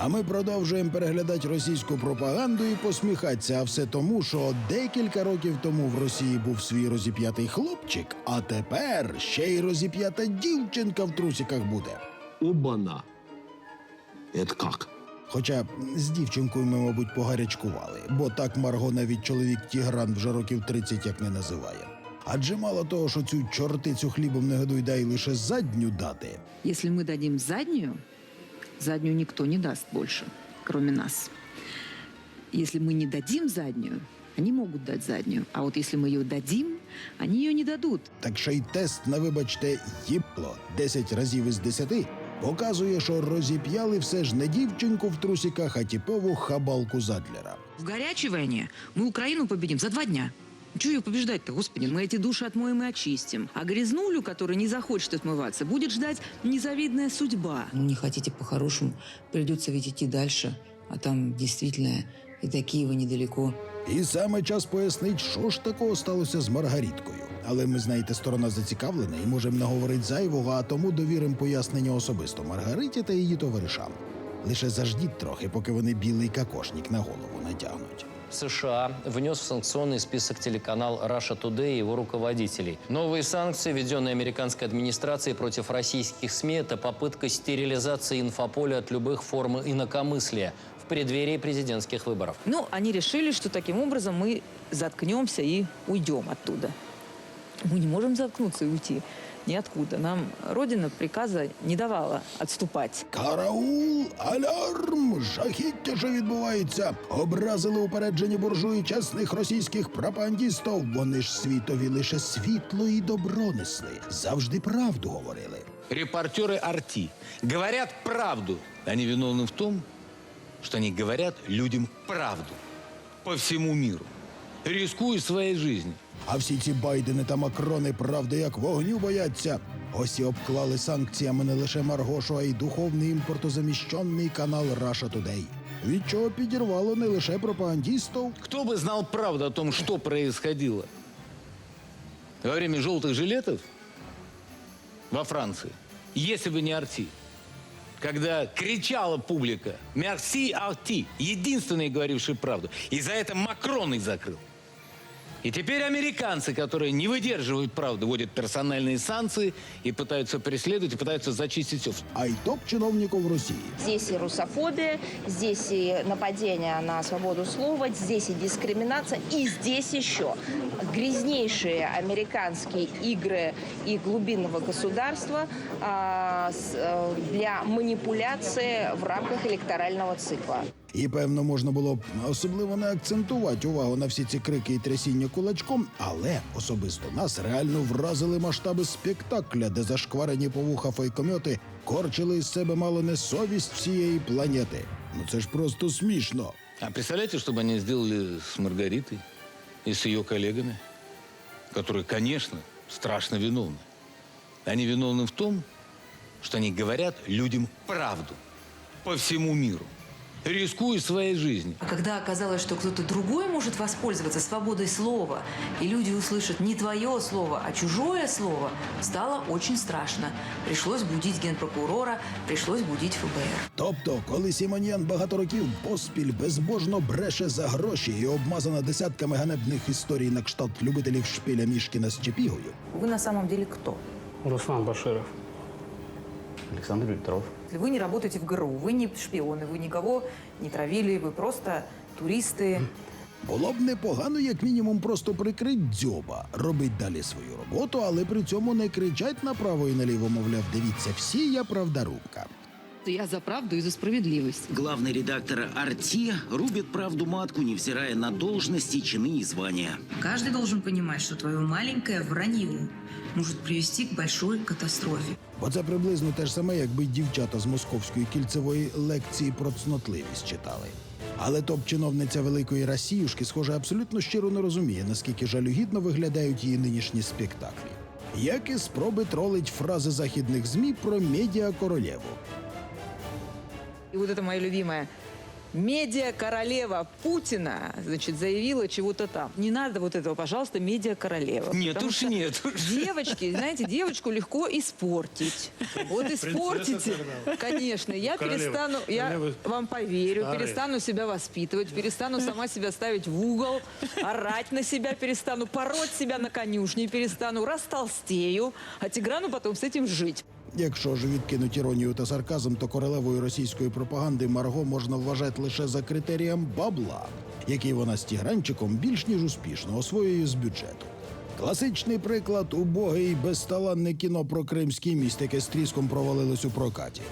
А ми продовжуємо переглядати російську пропаганду і посміхатися. А все тому, що декілька років тому в Росії був свій розіп'ятий хлопчик, а тепер ще й розіп'ята дівчинка в трусиках буде. Оба-на. Это как? Хоча з дівчинкою ми, мабуть, погарячкували, бо так Марго навіть чоловік Тігран вже років 30 як не називає. Адже мало того, що цю чортицю хлібом не годуй, дай лише задню дати. Если мы дадим заднюю, заднюю никто не даст больше, кроме нас. Если мы не дадим заднюю, они могут дать заднюю. А вот если мы ее дадим, они ее не дадут. Так що й тест на вибачте їбло 10 разів із 10 показує, що розіп'яли все ж не дівчинку в трусиках, а типову хабалку Задлера. В горячей войне мы Украину победим за два дня. Чего ее побеждать-то, господи? Мы эти души отмоем и очистим. А грязнулю, которая не захочет отмываться, будет ждать незавидная судьба. Ну, не хотите по-хорошему, придется ведь идти дальше. А там действительно и до Киева недалеко. І саме час пояснить, що ж такого сталося з Маргариткою. Але ми, знаєте, сторона зацікавлена і можемо наговорити зайвого, а тому довіримо пояснення особисто Маргариті та її товаришам. Лише заждіть трохи, поки вони білий кокошник на голову натягнуть. США внес в санкционный список телеканал Russia Today и его руководителей. Новые санкции, введенные американской администрацией против российских СМИ, это попытка стерилизации инфополя от любых форм инакомыслия в преддверии президентских выборов. Ну, они решили, что таким образом мы заткнемся и уйдем оттуда. Мы не можем заткнуться и уйти ниоткуда. Нам Родина приказа не давала отступать. Караул, алярм! Жахіття, що відбувається. Образили упереджені буржуї чесних російських пропагандістів. Вони ж світові лише світло і добро несли. Завжди правду говорили. Репортеры Арти говорят правду. Они виновны в том, что они говорят людям правду по всему миру, рискуя своей жизнью. А всі ці Байдени та Макрони правди як вогню бояться. Ось і обклали санкціями не лише Маргошу, а й духовний імпортозаміщений канал Russia Today. Від чого підірвало не лише пропагандістів, Кто бы знал правду о том, что происходило во время желтых жилетов во Франции, если бы не Арти. Когда кричала публика «Мерси, Арти!» Единственный, говоривший правду. И за это Макрон их закрыл. И теперь американцы, которые не выдерживают правды, вводят персональные санкции и пытаются преследовать, и пытаются зачистить все. а й топ-чиновників Росії. Здесь и русофобия, здесь и нападение на свободу слова, здесь и дискриминация, и здесь еще грязнейшие американские игры и глубинного государства а, с, э, для манипуляции в рамках электорального цикла. І певно можна було б особливо не акцентувати увагу на всі ці крики і трясіння кулачком, але особисто нас реально вразили масштаби спектакля, де зашкварені повуха фейкомьоти корчили із себе мало не совість всієї планети. Ну це ж просто смішно. А представляете, что бы они сделали с Маргаритой и с ее коллегами, которые, конечно, страшно виновны. Они виновны в том, что они говорят людям правду по всему миру, рискуя своей жизнью. А когда оказалось, что кто-то другой может воспользоваться свободой слова, и люди услышат не твое слово, а чужое слово, стало очень страшно. Пришлось будить генпрокурора, пришлось будить ФБР. Тобто, коли Сімоньян багато років поспіль безбожно бреше за гроші і обмазана десятками ганебних історій на кшталт любителів шпиля Мішкіна з Чепігою, Вы на самом деле кто? Руслан Баширов. Александр Петров. Вы не работаете в ГРУ, вы не шпионы, вы никого не травили, вы просто туристы. Було б непогано, як мінімум, просто прикрить дзьоба, робить далі свою роботу, але при цьому не кричать направо і наліво, мовляв, дивіться, всі я правдарубка. Я за правду и за справедливость. Главный редактор «Арти» рубит правду матку, невзирая на должности, чины и звания. Каждый должен понимать, что твое маленькое вранье может привести к большой катастрофе. Бо це приблизно те ж саме, якби дівчата з московської кільцевої лекції про цнотливість читали. Але топ-чиновниця великої Росіюшки, схоже, абсолютно щиро не розуміє, наскільки жалюгідно виглядають її нинішні спектаклі. Як і спроби тролить фрази західних ЗМІ про медіа королеву. И вот это мое любимое. медиа-королева Путина, значит, заявила чего-то там. Не надо вот этого, пожалуйста, медиа-королева. Нет Потому уж, что нет уж. Девочки, знаете, девочку легко испортить. Вот испортите. Конечно, я перестану, я вам поверю, перестану себя воспитывать, перестану сама себя ставить в угол, орать на себя перестану, пороть себя на конюшне перестану, растолстею, а Тиграну потом с этим жить. Якщо ж відкинуть іронію та сарказм, то королевою російської пропаганди Марго можна вважати лише за критерієм бабла, який вона з тігранчиком більш ніж успішно освоює з бюджету. Класичний приклад убогий безталанне кіно про кримський міст, яке з тріском провалилось у прокаті.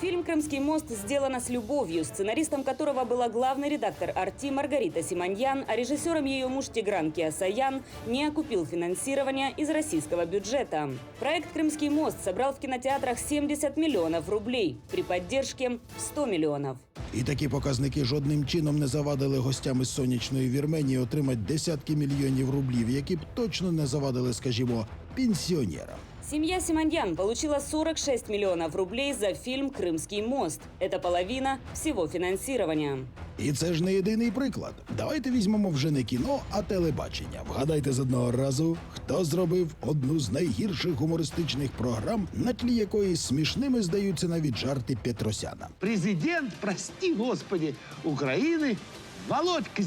Фильм «Крымский мост» сделано с любовью, сценаристом которого была главный редактор «Арти» Маргарита Симоньян, а режиссером ее муж Тигран Киасаян не окупил финансирование из российского бюджета. Проект «Крымский мост» собрал в кинотеатрах 70 миллионов рублей при поддержке 100 миллионов. І такі показники жодним чином не завадили гостям із сонячної Вірменії отримати десятки мільйонів рублів, які б точно не завадили, скажімо, пенсіонерам. Семья Симоньян получила 46 миллионов рублей за фильм «Крымский мост». Это половина всего финансирования. І це ж не єдиний приклад. Давайте візьмемо вже не кіно, а телебачення. Вгадайте з одного разу, хто зробив одну з найгірших гумористичних програм, на тлі якої смішними здаються навіть жарти Петросяна. Президент, прости господи, Украины Володька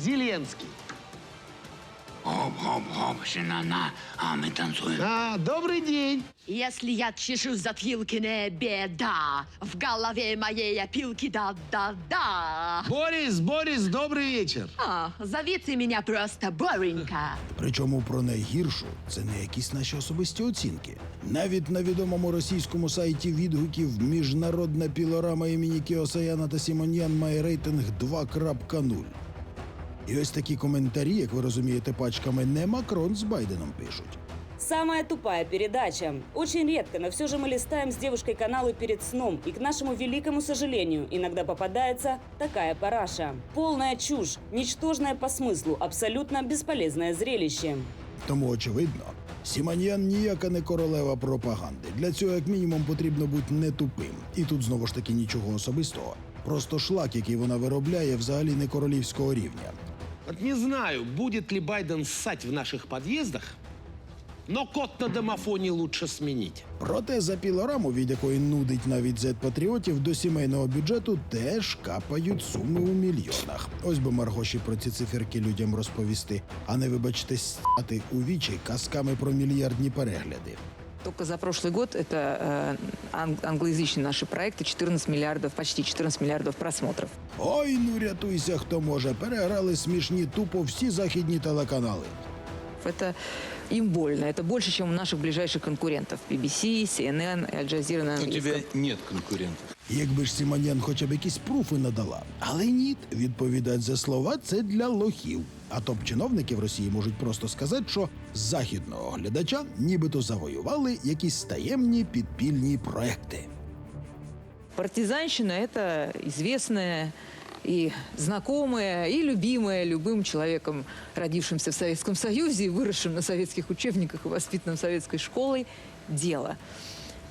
Зеленский. а мы танцуем. А, добрый день. Если я чешу затылки, не беда. В голове моей опилки да-да-да. Борис, Борис, добрый вечер. А, зовите меня просто Боренька. Причому про найгіршу це не якісь наші особисті оцінки. Навіть на відомому російському сайті відгуків міжнародна пілорама імені Кіосаяна та Сімоньян має рейтинг 2.0. І ось такі коментарі, як ви розумієте, пачками не Макрон з Байденом пишуть. Самая тупая передача. Очень редко, но все же мы листаем с девушкой каналы перед сном, и к нашему великому сожалению иногда попадается такая параша. Полная чушь, ничтожная по смыслу, абсолютно бесполезное зрелище. Тому очевидно, Сімоньян ніяка не королева пропаганди. Для цього, як мінімум, потрібно бути не тупим. І тут знову ж таки нічого особистого. Просто шлак, який вона виробляє, взагалі не королівського рівня. Вот не знаю, будет ли Байден ссать в наших подъездах, но код на домофоне лучше сменить. Проте за пілораму, від якої нудить навіть зет-патріотів, до сімейного бюджету теж капають суми у мільйонах. Ось би Маргоші про ці циферки людям розповісти, а не вибачте стати у вічі казками про мільярдні перегляди. Только за прошлый год это э, ан- англоязычные наши проекты 14 миллиардов, почти 14 миллиардов просмотров. Ой, ну рятуйся, хто може. Переграли смішні тупо всі західні телеканали. Это им больно. Это больше, чем у наших ближайших конкурентов. BBC, CNN, Al Jazeera на У тебя нет конкурентов. Якби ж Сімонян хоча б якісь пруфи надала. Але ні, відповідать за слова це для лохів. А топ-чиновники в Росії можуть просто сказати, що західного глядача нібито завоювали якісь таємні підпільні проекти. Партизанщина – это известная и знакомая, и любимая любым человеком, родившимся в Советском Союзе, и выросшим на советских учебниках и воспитанным советской школой, дело.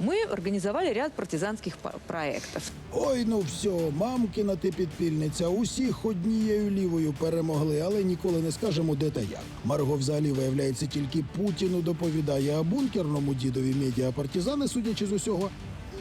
Мы организовали ряд партизанских по- проектов. Ой, ну все, мамкіна ти підпільниця. Усіх однією лівою перемогли, але ніколи не скажемо, де та як. Марго взагалі виявляється тільки Путіну доповідає, а бункерному дідові медіа-партизани, судячи з усього,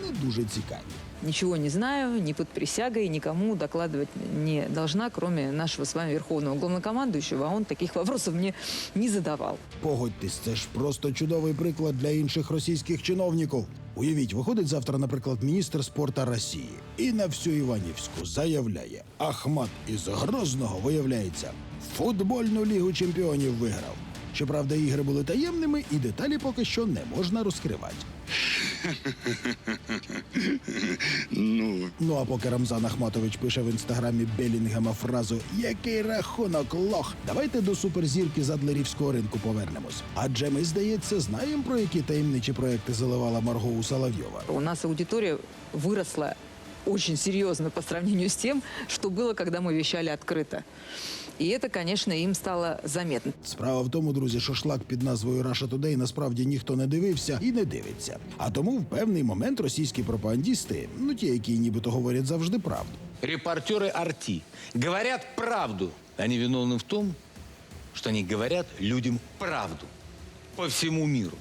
не дуже цікаві. Ничего не знаю, ни под присягой, никому докладывать не должна, кроме нашего с вами верховного главнокомандующего, а он таких вопросов мне не задавал. Погодьтесь, це ж просто чудовий приклад для інших російських чиновників. Уявіть, виходить завтра, наприклад, міністр спорту Росії і на всю Іванівську заявляє: Ахмат із Грозного виявляється, футбольну лігу чемпіонів виграв. Щоправда, ігри були таємними, і деталі поки що не можна розкривати Ну а поки Рамзан Ахматович пише в інстаграмі Белінгема фразу Який рахунок лох. Давайте до суперзірки з адлерівського ринку повернемось. Адже ми, здається, знаємо про які таємничі проекти заливала Марго у Соловйова. У нас аудитория выросла очень серьезно по сравнению с тем, что было, когда мы вещали открыто. И это, конечно, им стало заметно. Справа в тому, друзі, що шлак під назвою Russia Today насправді ніхто не дивився і не дивиться. А тому в певний момент російські пропагандісти, ну ті, які нібито говорять завжди правду, репортеры Арти говорят правду. Они виновны в том, что они говорят людям правду по всему миру,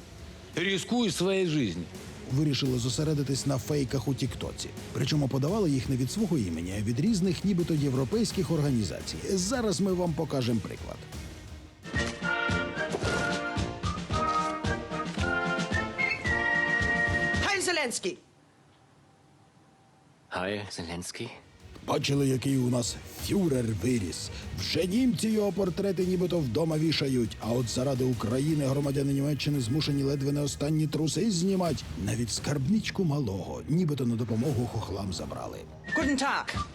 рискуя своей жизнью. Вирішили зосередитись на фейках у Тіктоці. Причому подавали їх не від свого імені, а від різних, нібито європейських організацій. Зараз ми вам покажемо приклад. Хай Зеленський! Хай, Зеленский. Бачили, який у нас фюрер виріс. Вже німці його портрети нібито вдома вішають. А от заради України громадяни Німеччини змушені ледве не останні труси знімати. Навіть скарбничку малого, нібито на допомогу хохлам забрали. Guten Tag!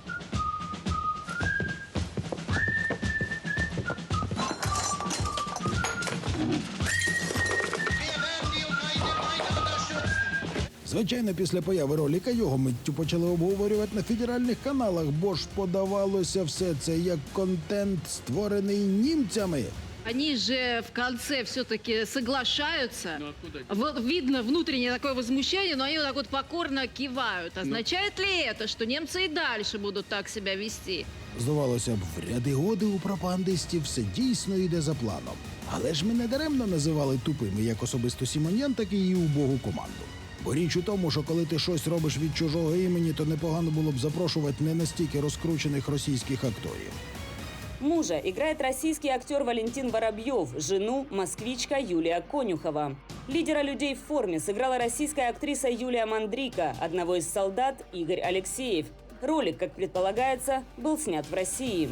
Звичайно, після появи роліка його миттю почали обговорювати на федеральних каналах, бо ж подавалося все це як контент, створений німцями. Они же в конце все-таки соглашаются. Вот видно внутреннее такое возмущение, но они вот так вот покорно кивают. Означает ли это, что немцы и дальше будут так себя вести? Здавалося б, в ряди годи у пропагандистів все дійсно йде за планом. Але ж ми не даремно називали тупими як особисто Сімоньян, так і її убогу команду. Бо річ у тому, що коли ти щось робиш від чужого імені, то непогано було б запрошувати не настільки розкручених російських акторів. Мужа играет российский актер Валентин Воробьев, жену – москвичка Юлия Конюхова. Лидера людей в форме сыграла российская актриса Юлия Мандрика, одного из солдат – Игорь Алексеев. Ролик, как предполагается, был снят в России.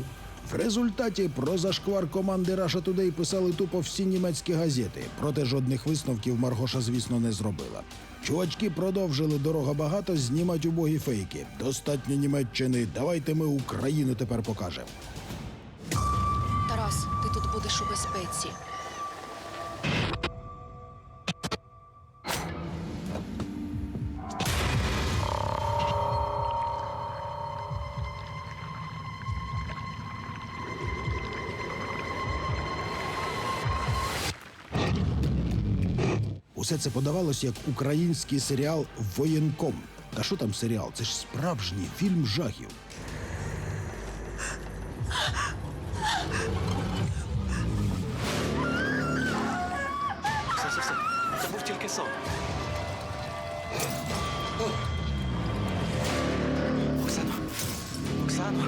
В результаті про зашквар команди Russia Today писали тупо всі німецькі газети. Проте жодних висновків Маргоша, звісно, не зробила. Чувачки продовжили дорога багато знімати убогі фейки. Достатньо Німеччини. Давайте ми Україну тепер покажемо. Тарас, ти тут будеш у безпеці. Усе це подавалось як український серіал Воєнком. Та що там серіал? Це ж справжній фільм жахів. Все, все. Це був тільки сон. Оксано. Оксано.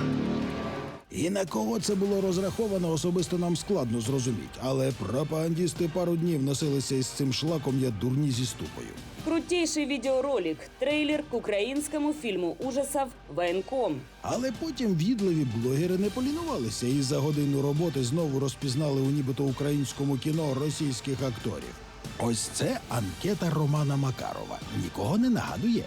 І на кого це було розраховано, особисто нам складно зрозуміти. Але пропагандісти пару днів носилися із цим шлаком, як дурні зі ступою. Крутейший видеоролик – трейлер к украинскому фильму ужасов «Военком». Але потім відливі блогери не полінувалися і за годину роботи знову розпізнали у нібито українському кіно російських акторів. Ось це анкета Романа Макарова. Нікого не нагадує.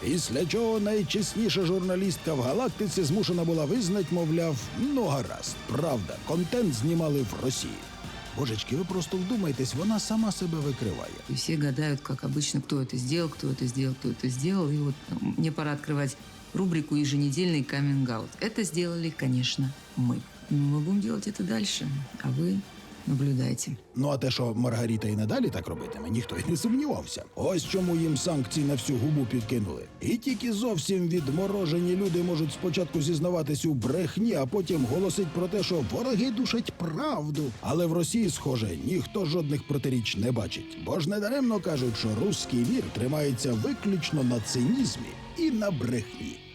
Після чого найчесніша журналістка в галактиці змушена була визнати, мовляв, ну гаразд, правда, контент знімали в Росії. Божечки, ви просто вдумайтесь, вона сама себе викриває. И все гадают, как обычно, кто это сделал, кто это сделал, кто это сделал. И вот м, мне пора открывать рубрику «Еженедельный каминг-аут». Это сделали, конечно, мы. Мы будем делать это дальше, а вы наблюдайте. Ну а те, що Маргарита і надалі так робитиме, ніхто й не сумнівався. Ось чому їм санкції на всю губу підкинули. І тільки зовсім відморожені люди можуть спочатку зізнаватись у брехні, а потім голосить про те, що вороги душать правду. Але в Росії, схоже, ніхто жодних протиріч не бачить. Бо ж недаремно кажуть, що руський мір тримається виключно на цинізмі і на брехні.